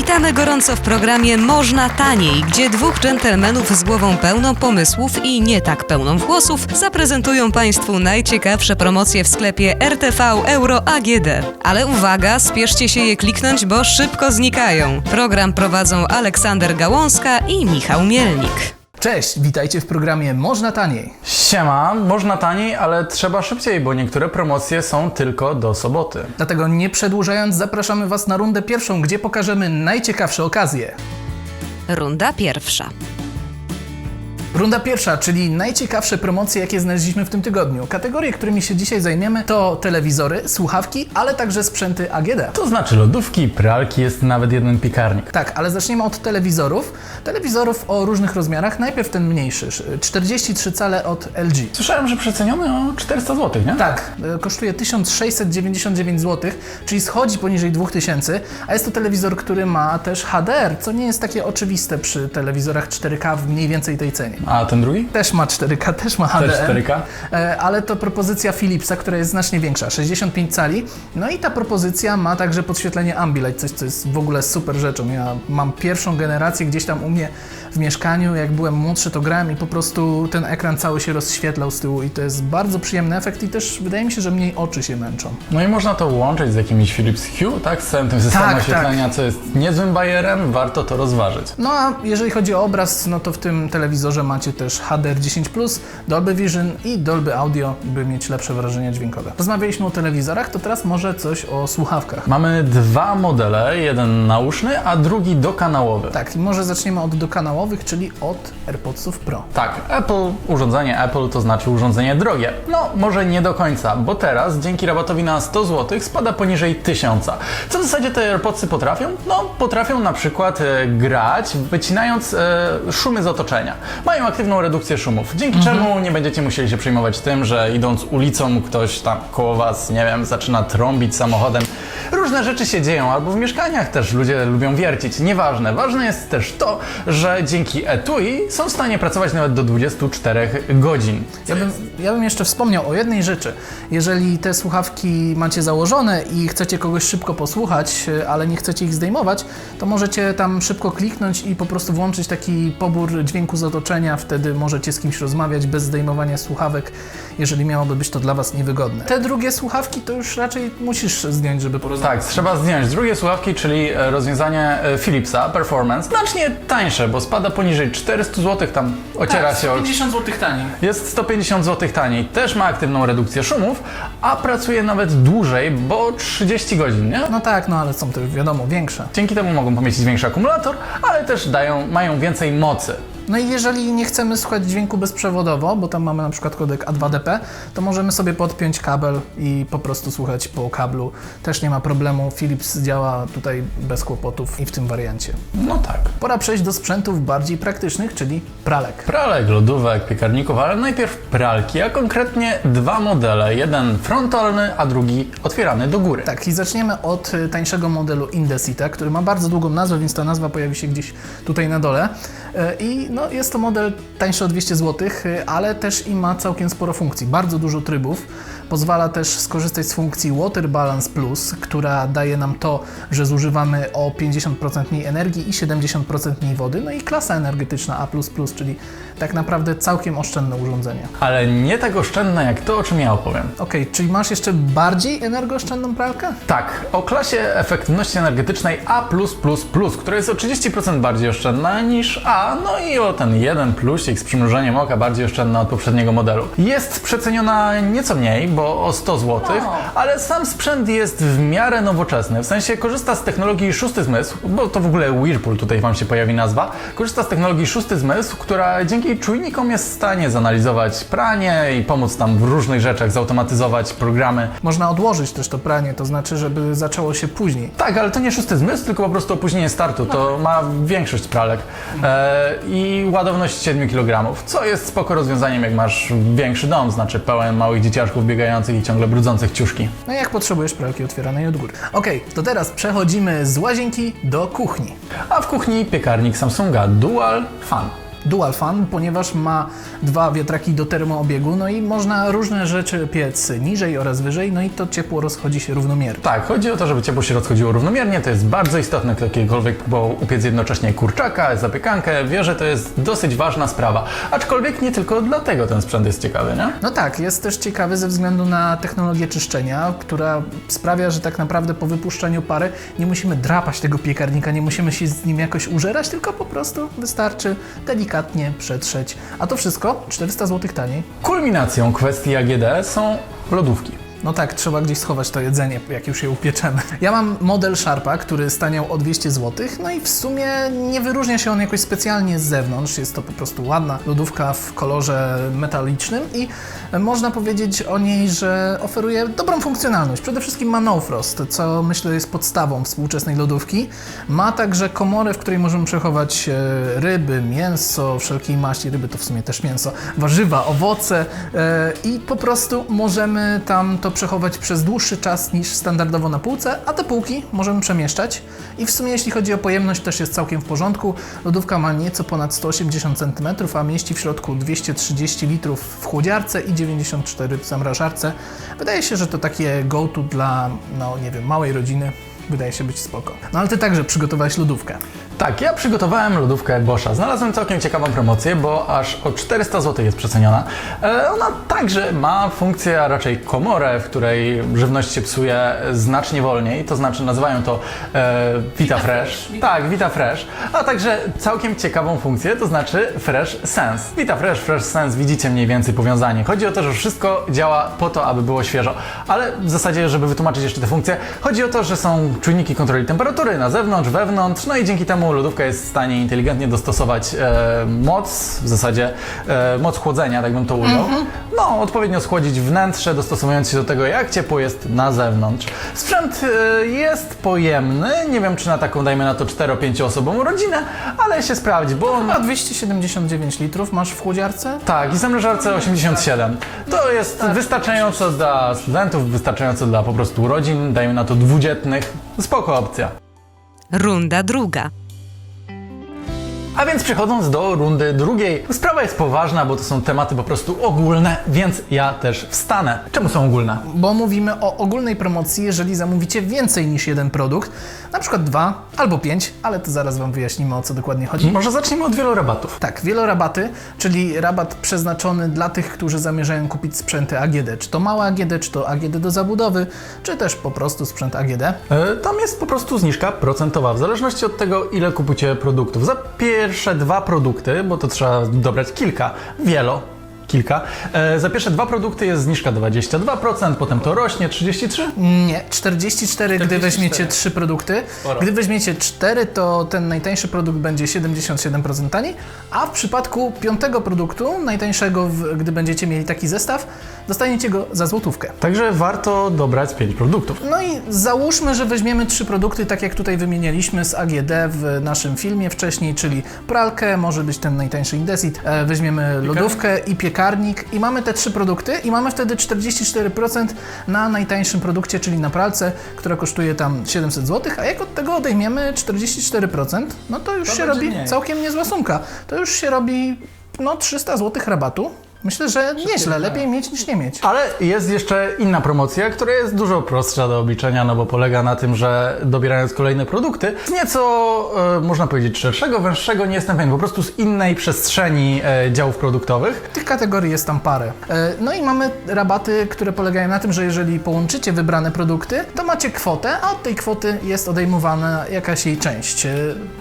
Witamy gorąco w programie Można Taniej, gdzie dwóch dżentelmenów z głową pełną pomysłów i nie tak pełną włosów zaprezentują Państwu najciekawsze promocje w sklepie RTV Euro AGD. Ale uwaga, spieszcie się je kliknąć, bo szybko znikają. Program prowadzą Aleksander Gałązka i Michał Mielnik. Cześć, witajcie w programie Można Taniej. Siema, można taniej, ale trzeba szybciej, bo niektóre promocje są tylko do soboty. Dlatego nie przedłużając, zapraszamy Was na rundę pierwszą, gdzie pokażemy najciekawsze okazje. Runda pierwsza. Runda pierwsza, czyli najciekawsze promocje, jakie znaleźliśmy w tym tygodniu. Kategorie, którymi się dzisiaj zajmiemy, to telewizory, słuchawki, ale także sprzęty AGD. To znaczy lodówki, pralki, jest nawet jeden piekarnik. Tak, ale zaczniemy od telewizorów. Telewizorów o różnych rozmiarach. Najpierw ten mniejszy, 43 cale od LG. Słyszałem, że przeceniony o 400 zł, nie? Tak, e, kosztuje 1699 zł, czyli schodzi poniżej 2000, a jest to telewizor, który ma też HDR, co nie jest takie oczywiste przy telewizorach 4K w mniej więcej tej cenie. A ten drugi? Też ma 4K, też ma HDR. Też 4K? E, Ale to propozycja Philipsa, która jest znacznie większa, 65 cali. No i ta propozycja ma także podświetlenie Ambilight, coś co jest w ogóle super rzeczą. Ja mam pierwszą generację gdzieś tam u mnie w mieszkaniu, jak byłem młodszy to grałem i po prostu ten ekran cały się rozświetlał z tyłu i to jest bardzo przyjemny efekt i też wydaje mi się, że mniej oczy się męczą. No i można to łączyć z jakimś Philips Hue, tak? Z całym tym systemem Tak, oświetlenia, co jest niezłym bajerem, warto to rozważyć. No a jeżeli chodzi o obraz, no to w tym telewizorze macie też HDR10+, Dolby Vision i Dolby Audio, by mieć lepsze wrażenie dźwiękowe. Rozmawialiśmy o telewizorach, to teraz może coś o słuchawkach. Mamy dwa modele, jeden nauszny, a drugi dokanałowy. Tak, i może zaczniemy od czyli od AirPodsów Pro. Tak, Apple, urządzenie Apple to znaczy urządzenie drogie. No, może nie do końca, bo teraz dzięki rabatowi na 100 zł spada poniżej 1000. Co w zasadzie te AirPodsy potrafią? No, potrafią na przykład e, grać, wycinając e, szumy z otoczenia. Mają aktywną redukcję szumów, dzięki czemu nie będziecie musieli się przejmować tym, że idąc ulicą ktoś tam koło was, nie wiem, zaczyna trąbić samochodem. Różne rzeczy się dzieją, albo w mieszkaniach też ludzie lubią wiercić. Nieważne. Ważne jest też to, że dzięki etui są w stanie pracować nawet do 24 godzin. Ja bym, ja bym jeszcze wspomniał o jednej rzeczy. Jeżeli te słuchawki macie założone i chcecie kogoś szybko posłuchać, e, ale nie chcecie ich zdejmować, to możecie tam szybko kliknąć i po prostu włączyć taki pobór dźwięku z otoczenia. Wtedy możecie z kimś rozmawiać bez zdejmowania słuchawek, jeżeli miałoby być to dla Was niewygodne. Te drugie słuchawki to już raczej musisz zdjąć, żeby porozmawiać. Tak, trzeba zdjąć drugie słuchawki, czyli e, rozwiązanie e, Philipsa Performance. Znacznie tańsze, bo spada poniżej 400 zł, tam ociera się o 50 zł taniej. Jest 150 zł taniej, też ma aktywną redukcję szumów, a pracuje nawet dłużej, bo 30 godzin, nie? No tak, no ale są to wiadomo większe. Dzięki temu mogą pomieścić większy akumulator, ale też dają, mają więcej mocy. No i jeżeli nie chcemy słuchać dźwięku bezprzewodowo, bo tam mamy na przykład kodek A2DP, to możemy sobie podpiąć kabel i po prostu słuchać po kablu. Też nie ma problemu. Philips działa tutaj bez kłopotów i w tym wariancie. No tak. Pora przejść do sprzętów bardziej praktycznych, czyli pralek. Pralek, lodówek, piekarników, ale najpierw pralki, a konkretnie dwa modele. Jeden frontalny, a drugi otwierany do góry. Tak, i zaczniemy od y, tańszego modelu Indesita, który ma bardzo długą nazwę, więc ta nazwa pojawi się gdzieś tutaj na dole. Y, I no, jest to model tańszy o 200 zł, y, ale też i ma całkiem sporo funkcji, bardzo dużo trybów. Pozwala też skorzystać z funkcji Water Balance Plus, która daje nam to, że zużywamy o 50% mniej energii i 70% mniej wody. No i klasa energetyczna A++, czyli tak naprawdę całkiem oszczędne urządzenie. Ale nie tak oszczędne jak to, o czym ja opowiem. Okej, czyli masz jeszcze bardziej energooszczędną pralkę? Tak, o klasie efektywności energetycznej A, która jest o 30% bardziej oszczędna niż A, no i o ten jeden plusik z przymrużeniem oka bardziej oszczędna od poprzedniego modelu. Jest przeceniona nieco mniej, bo o 100 zł, ale sam sprzęt jest w miarę nowoczesny. W sensie korzysta z technologii szósty zmysł, bo to w ogóle Whirlpool tutaj Wam się pojawi nazwa. Korzysta z technologii szósty zmysł, która dzięki czujnikom jest w stanie zanalizować pranie i pomóc tam w różnych rzeczach, zautomatyzować programy. Można odłożyć też to pranie, to znaczy, żeby zaczęło się później. Tak, ale to nie szósty zmysł, tylko po prostu opóźnienie startu. To ma większość pralek. E, I ładowność 7 kg, co jest spoko rozwiązaniem, jak masz większy dom, znaczy pełen małych dzieciaczków biegających i ciągle brudzących ciuszki. No jak potrzebujesz pralki otwieranej od góry. Okej, to teraz przechodzimy z łazienki do kuchni. A w kuchni piekarnik Samsunga Dual Fan. Dual Fan, ponieważ ma dwa wiatraki do termoobiegu, no i można różne rzeczy piec niżej oraz wyżej, no i to ciepło rozchodzi się równomiernie. Tak, chodzi o to, żeby ciepło się rozchodziło równomiernie. To jest bardzo istotne, kto kiedykolwiek próbował upiec jednocześnie kurczaka, zapiekankę, wie, że to jest dosyć ważna sprawa. Aczkolwiek nie tylko dlatego ten sprzęt jest ciekawy, nie? No tak, jest też ciekawy ze względu na technologię czyszczenia, która sprawia, że tak naprawdę po wypuszczeniu pary nie musimy drapać tego piekarnika, nie musimy się z nim jakoś użerać, tylko po prostu wystarczy delikatnie przetrzeć. A to wszystko 400 zł taniej. Kulminacją kwestii AGD są lodówki. No tak, trzeba gdzieś schować to jedzenie, jak już je upieczemy. Ja mam model Sharpa, który staniał o 200 zł, no i w sumie nie wyróżnia się on jakoś specjalnie z zewnątrz. Jest to po prostu ładna lodówka w kolorze metalicznym i można powiedzieć o niej, że oferuje dobrą funkcjonalność. Przede wszystkim ma no frost, co myślę jest podstawą współczesnej lodówki. Ma także komorę, w której możemy przechować e, ryby, mięso, wszelkiej maści, ryby to w sumie też mięso, warzywa, owoce e, i po prostu możemy tam to przechować przez dłuższy czas niż standardowo na półce, a te półki możemy przemieszczać. I w sumie jeśli chodzi o pojemność też jest całkiem w porządku. Lodówka ma nieco ponad 180 cm, a mieści w środku 230 litrów w chłodziarce i 94 w zamrażarce. Wydaje się, że to takie go-to dla, no nie wiem, małej rodziny. Wydaje się być spoko. No ale ty także przygotowałeś lodówkę. Tak, ja przygotowałem lodówkę Boscha. Znalazłem całkiem ciekawą promocję, bo aż o 400 zł jest przeceniona. E, ona także ma funkcję, a raczej komorę, w której żywność się psuje znacznie wolniej, to znaczy nazywają to e, Vita Fresh. Tak, Vita Fresh. A także całkiem ciekawą funkcję, to znaczy Fresh Sense. Vita Fresh, Fresh Sense, widzicie mniej więcej powiązanie. Chodzi o to, że wszystko działa po to, aby było świeżo. Ale w zasadzie, żeby wytłumaczyć jeszcze te funkcje, chodzi o to, że są czujniki kontroli temperatury na zewnątrz, wewnątrz, no i dzięki temu lodówka jest w stanie inteligentnie dostosować e, moc, w zasadzie e, moc chłodzenia, tak bym to ujął. No, odpowiednio schłodzić wnętrze, dostosowując się do tego, jak ciepło jest na zewnątrz. Sprzęt e, jest pojemny, nie wiem czy na taką, dajmy na to 4-5 osobową rodzinę, ale się sprawdzi, bo on A 279 litrów masz w chłodziarce? tak, i zamrażarce 87. To jest wystarczająco dla studentów, wystarczająco dla po prostu rodzin, dajmy na to dwudzietnych. Spoko opcja. Runda druga. A więc przechodząc do rundy drugiej, sprawa jest poważna, bo to są tematy po prostu ogólne, więc ja też wstanę. Czemu są ogólne? Bo mówimy o ogólnej promocji, jeżeli zamówicie więcej niż jeden produkt, na przykład dwa albo pięć, ale to zaraz Wam wyjaśnimy o co dokładnie chodzi. Może zacznijmy od wielorabatów. Tak, wielorabaty, czyli rabat przeznaczony dla tych, którzy zamierzają kupić sprzęty AGD. Czy to małe AGD, czy to AGD do zabudowy, czy też po prostu sprzęt AGD. E, Tam jest po prostu zniżka procentowa, w zależności od tego, ile kupicie produktów. Za pierwsze dwa produkty, bo to trzeba dobrać kilka, wielo, kilka. E, za pierwsze dwa produkty jest zniżka 22%, potem to rośnie 33%. Nie, 44, gdy weźmiecie trzy produkty. Sporo. Gdy weźmiecie cztery, to ten najtańszy produkt będzie 77% taniej, a w przypadku piątego produktu, najtańszego, w- gdy będziecie mieli taki zestaw, dostaniecie go za złotówkę. Także warto dobrać 5 produktów. No i załóżmy, że weźmiemy trzy produkty, tak jak tutaj wymienialiśmy z AGD w naszym filmie wcześniej, czyli pralkę, może być ten najtańszy Indesit, e, weźmiemy lodówkę i piekarnik i mamy te trzy produkty i mamy wtedy 44% na najtańszym produkcie, czyli na pralce, która kosztuje tam 700 zł, a jak od tego odejmiemy 44%, no to już To się robi mniej. całkiem niezła sumka. To już się robi no 300 zł rabatu. Myślę, że nieźle, lepiej mieć niż nie mieć. Ale jest jeszcze inna promocja, która jest dużo prostsza do obliczenia, no bo polega na tym, że dobierając kolejne produkty, z nieco, e, można powiedzieć, szerszego, węższego, nie jestem pewien, po prostu z innej przestrzeni e, działów produktowych. Tych kategorii jest tam parę. E, No i mamy rabaty, które polegają na tym, że jeżeli połączycie wybrane produkty, to macie kwotę, a od tej kwoty jest odejmowana jakaś jej część. E,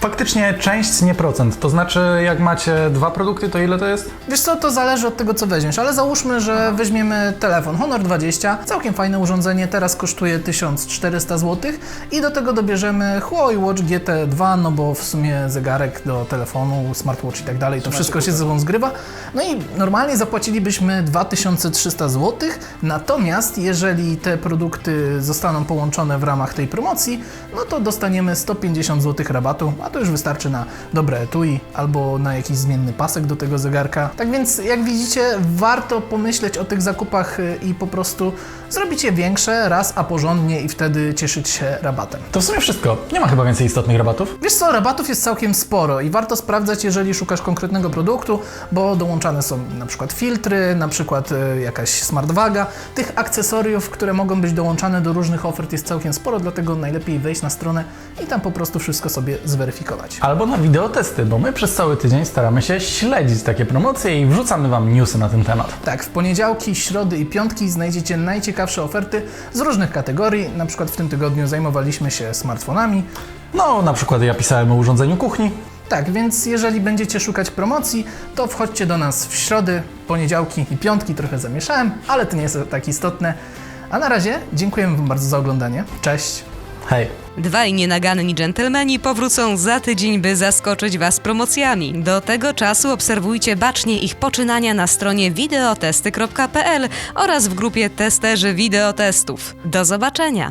Faktycznie część, nie procent. To znaczy, jak macie dwa produkty, to ile to jest? Wiesz co, to zależy od tego, co weźmiesz, ale załóżmy, że weźmiemy telefon Honor 20, całkiem fajne urządzenie, teraz kosztuje 1400 zł i do tego dobierzemy Huawei Watch GT2, no bo w sumie zegarek do telefonu, smartwatch i tak dalej, to wszystko się ze sobą zgrywa. No i normalnie zapłacilibyśmy 2300 zł, natomiast jeżeli te produkty zostaną połączone w ramach tej promocji, no to dostaniemy 150 zł rabatu, a to już wystarczy na dobre etui albo na jakiś zmienny pasek do tego zegarka. Tak więc jak widzicie, warto pomyśleć o tych zakupach y, i po prostu zrobić je większe raz, a porządnie i wtedy cieszyć się rabatem. To w sumie wszystko. Nie ma chyba więcej istotnych rabatów. Wiesz co, rabatów jest całkiem sporo i warto sprawdzać, jeżeli szukasz konkretnego produktu, bo dołączane są na przykład filtry, na przykład e, jakaś smartwaga. Tych akcesoriów, które mogą być dołączane do różnych ofert jest całkiem sporo, dlatego najlepiej wejść na stronę i tam po prostu wszystko sobie zweryfikować. Albo na wideotesty, bo my przez cały tydzień staramy się śledzić takie promocje i wrzucamy Wam newsy na ten temat. Tak, w poniedziałki, środy i piątki znajdziecie najciekawsze oferty z różnych kategorii. Na przykład w tym tygodniu zajmowaliśmy się smartfonami. No, na przykład ja pisałem o urządzeniu kuchni. Tak, więc jeżeli będziecie szukać promocji, to wchodźcie do nas w środy, poniedziałki i piątki. Trochę zamieszałem, ale to nie jest tak istotne. A na razie dziękujemy Wam bardzo za oglądanie. Cześć! Hej. Dwaj nienaganni dżentelmeni powrócą za tydzień, by zaskoczyć Was promocjami. Do tego czasu obserwujcie bacznie ich poczynania na stronie wideotesty.pl oraz w grupie testerzy wideotestów. Do zobaczenia!